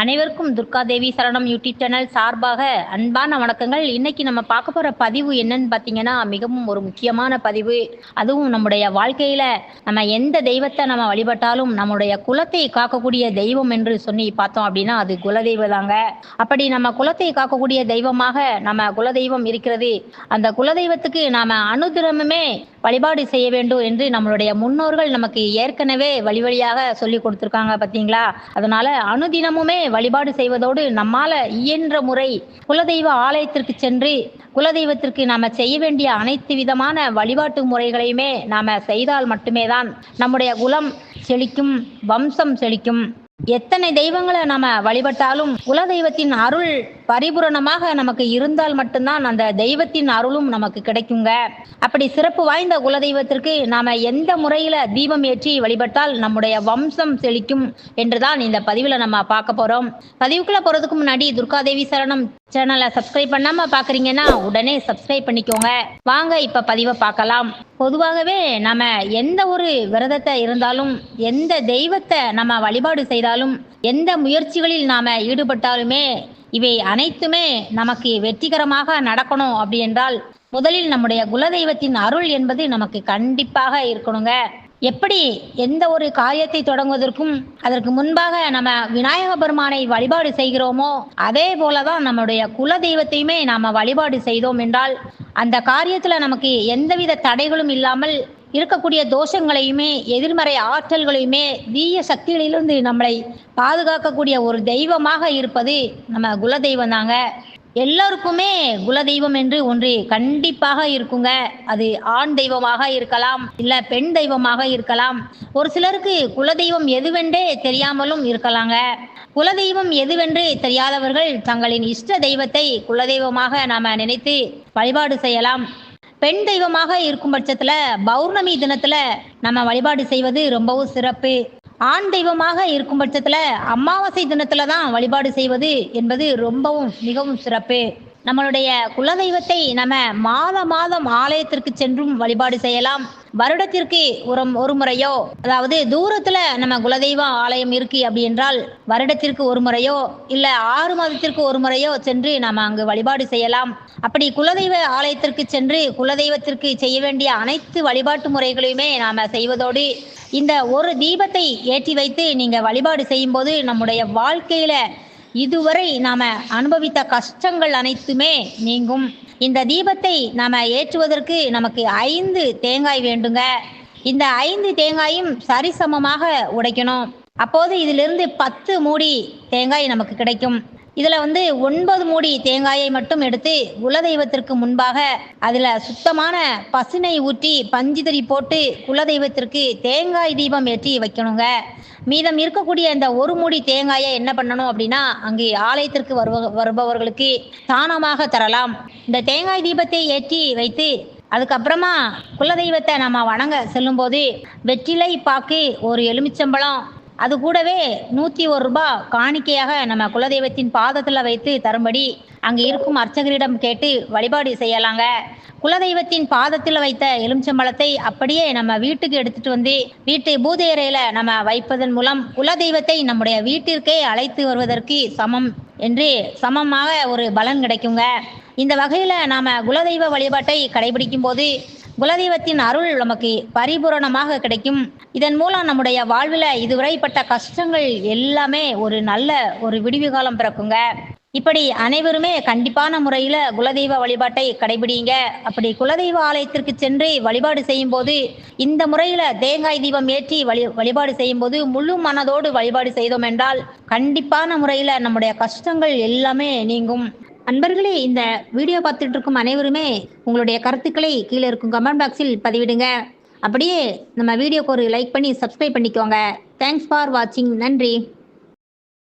அனைவருக்கும் துர்காதேவி சரணம் YouTube channel சார்பாக அன்பான வணக்கங்கள். இன்னைக்கு நம்ம பார்க்க போற பதிவு என்னன்னு பார்த்தீங்கன்னா மிகவும் ஒரு முக்கியமான பதிவு. அதுவும் நம்முடைய வாழ்க்கையில நம்ம எந்த தெய்வத்தை நம்ம வழிபட்டாலும் நம்முடைய குலத்தை காக்கக்கூடிய தெய்வம் என்று சொல்லி பார்த்தோம் அப்படின்னா அது குலதெய்வம் தாங்க. அப்படி நம்ம குலத்தை காக்கக்கூடிய தெய்வமாக நம்ம குலதெய்வம் இருக்கிறது. அந்த குலதெய்வத்துக்கு நாம அனுதினமுமே வழிபாடு செய்ய வேண்டும் என்று நம்மளுடைய முன்னோர்கள் நமக்கு ஏற்கனவே வழி வழியாக சொல்லி கொடுத்துருக்காங்க பார்த்தீங்களா? அதனால அனுதினமுமே வழிபாடு செய்வதோடு நம்மால இயன்ற முறை குலதெய்வ ஆலயத்திற்கு சென்று குலதெய்வத்திற்கு நாம செய்ய வேண்டிய அனைத்து விதமான வழிபாட்டு முறைகளையுமே நாம செய்தால் மட்டுமே தான் நம்முடைய குலம் செழிக்கும் வம்சம் செழிக்கும். எத்தனை தெய்வங்களை நாம வழிபட்டாலும் குல தெய்வத்தின் அருள் பரிபூரணமாக நமக்கு இருந்தால் மட்டும்தான் அந்த தெய்வத்தின் அருளும் நமக்கு கிடைக்குங்க. அப்படி சிறப்பு வாய்ந்த குல தெய்வத்திற்கு நாம எந்த முறையில தீபம் ஏற்றி வழிபட்டால் நம்முடைய வம்சம் செழிக்கும் என்றுதான் இந்த பதிவுல நம்ம பார்க்க போறோம். பதிவுக்குள்ள போறதுக்கு முன்னாடி துர்காதேவி சரணம் சேனலை சப்ஸ்கிரைப் பண்ணாம பாக்குறீங்கன்னா உடனே சப்ஸ்கிரைப் பண்ணிக்கோங்க. வாங்க இப்ப பதிவை பார்க்கலாம். பொதுவாகவே நம்ம எந்த ஒரு விரதத்தை இருந்தாலும் எந்த தெய்வத்தை நம்ம வழிபாடு செய்தாலும் எந்த முயற்சிகளில் நாம ஈடுபட்டாலுமே இவை அனைத்துமே நமக்கு வெற்றிகரமாக நடக்கணும் அப்படி என்றால் முதலில் நம்முடைய குலதெய்வத்தின் அருள் என்பது நமக்கு கண்டிப்பாக இருக்கணுங்க. எப்படி எந்த ஒரு காரியத்தை தொடங்குவதற்கும் அதற்கு முன்பாக நம்ம விநாயக பெருமானை வழிபாடு செய்கிறோமோ அதே போலதான் நம்முடைய குல தெய்வத்தையுமே நாம வழிபாடு செய்தோம் என்றால் அந்த காரியத்துல நமக்கு எந்தவித தடைகளும் இல்லாமல் இருக்கக்கூடிய தோஷங்களையுமே எதிர்மறை ஆற்றல்களையுமே தீய சக்திகளிலிருந்து நம்மளை பாதுகாக்கக்கூடிய ஒரு தெய்வமாக இருப்பது நம்ம குலதெய்வம் தாங்க. எல்லோருக்குமே குலதெய்வம் என்று ஒன்று கண்டிப்பாக இருக்குங்க. அது ஆண் தெய்வமாக இருக்கலாம் இல்ல பெண் தெய்வமாக இருக்கலாம். ஒரு சிலருக்கு குலதெய்வம் எதுவென்றே தெரியாமலும் இருக்கலாங்க. குலதெய்வம் எதுவென்று தெரியாதவர்கள் தங்களின் இஷ்ட தெய்வத்தை குலதெய்வமாக நாம நினைத்து வழிபாடு செய்யலாம். பெண் தெய்வமாக இருக்கும் பட்சத்துல பௌர்ணமி தினத்துல நம்ம வழிபாடு செய்வது ரொம்பவும் சிறப்பு. ஆண் தெய்வமாக இருக்கும் பட்சத்துல அமாவாசை தினத்துல தான் வழிபாடு செய்வது என்பது ரொம்பவும் மிகவும் சிறப்பு. நம்மளுடைய குலதெய்வத்தை நம்ம மாத மாதம் ஆலயத்திற்கு சென்றும் வழிபாடு செய்யலாம். வருடத்திற்கு ஒரு ஒரு முறையோ அதாவது தூரத்துல நம்ம குலதெய்வ ஆலயம் இருக்கு அப்படி என்றால் வருடத்திற்கு ஒரு முறையோ இல்ல ஆறு மாதத்திற்கு ஒரு முறையோ சென்று நாம அங்கு வழிபாடு செய்யலாம். அப்படி குலதெய்வ ஆலயத்திற்கு சென்று குலதெய்வத்திற்கு செய்ய வேண்டிய அனைத்து வழிபாட்டு முறைகளையுமே நாம செய்வதோடு இந்த ஒரு தீபத்தை ஏற்றி வைத்து நீங்க வழிபாடு செய்யும் போது நம்முடைய வாழ்க்கையில இதுவரை நாம அனுபவித்த கஷ்டங்கள் அனைத்துமே நீங்கும். இந்த தீபத்தை நாம ஏற்றுவதற்கு நமக்கு ஐந்து தேங்காய் வேண்டுங்க. இந்த ஐந்து தேங்காயும் சரிசமமாக உடைக்கணும். அப்போது இதிலிருந்து பத்து மூடி தேங்காய் நமக்கு கிடைக்கும். இதில் வந்து ஒன்பது மூடி தேங்காயை மட்டும் எடுத்து குலதெய்வத்திற்கு முன்பாக அதில் சுத்தமான பசுனை ஊற்றி பஞ்சுதறி போட்டு குலதெய்வத்திற்கு தேங்காய் தீபம் ஏற்றி வைக்கணுங்க. மீதம் இருக்கக்கூடிய இந்த ஒரு மூடி தேங்காயை என்ன பண்ணணும் அப்படின்னா அங்கே ஆலயத்திற்கு வருவ வருபவர்களுக்கு தானமாக தரலாம். இந்த தேங்காய் தீபத்தை ஏற்றி வைத்து அதுக்கப்புறமா குலதெய்வத்தை நம்ம வணங்க செல்லும்போது வெற்றிலை பாக்கு ஒரு எலுமிச்சம்பழம் அது கூடவே நூற்றி ஒரு ரூபாய் காணிக்கையாக நம்ம குலதெய்வத்தின் பாதத்தில் வைத்து தரும்படி அங்கே இருக்கும் அர்ச்சகரிடம் கேட்டு வழிபாடு செய்யலாங்க. குலதெய்வத்தின் பாதத்தில் வைத்த எலுமிச்சம்பழத்தை அப்படியே நம்ம வீட்டுக்கு எடுத்துட்டு வந்து வீட்டு பூஜை நம்ம வைப்பதன் மூலம் குலதெய்வத்தை நம்முடைய வீட்டிற்கே அழைத்து வருவதற்கு சமம் என்று சமமாக ஒரு பலன் கிடைக்குங்க. இந்த வகையில நாம குலதெய்வ வழிபாட்டை கடைபிடிக்கும் போது குலதெய்வத்தின் அருள் நமக்கு பரிபூரணமாக கிடைக்கும். இதன் மூலம் நம்முடைய வாழ்வில் இதுவரைப்பட்ட கஷ்டங்கள் எல்லாமே ஒரு நல்ல ஒரு விடிவு காலம் பிறக்குங்க. இப்படி அனைவருமே கண்டிப்பான முறையில் குலதெய்வ வழிபாட்டை கடைபிடிங்க. அப்படி குலதெய்வ ஆலயத்திற்கு சென்று வழிபாடு செய்யும் போது இந்த முறையில் தேங்காய் தீபம் ஏற்றி வழி வழிபாடு செய்யும் போது முழு மனதோடு வழிபாடு செய்தோம் என்றால் கண்டிப்பான முறையில் நம்முடைய கஷ்டங்கள் எல்லாமே நீங்கும். அன்பர்களே இந்த வீடியோ பார்த்துட்டு இருக்கும் அனைவருமே உங்களுடைய கருத்துக்களை கீழே இருக்கும் கமெண்ட் பாக்ஸில் பதிவிடுங்க. அப்படியே நம்ம வீடியோக்கு ஒரு லைக் பண்ணி சப்ஸ்கிரைப் பண்ணிக்கோங்க. தேங்க்ஸ் ஃபார் வாட்சிங் நன்றி.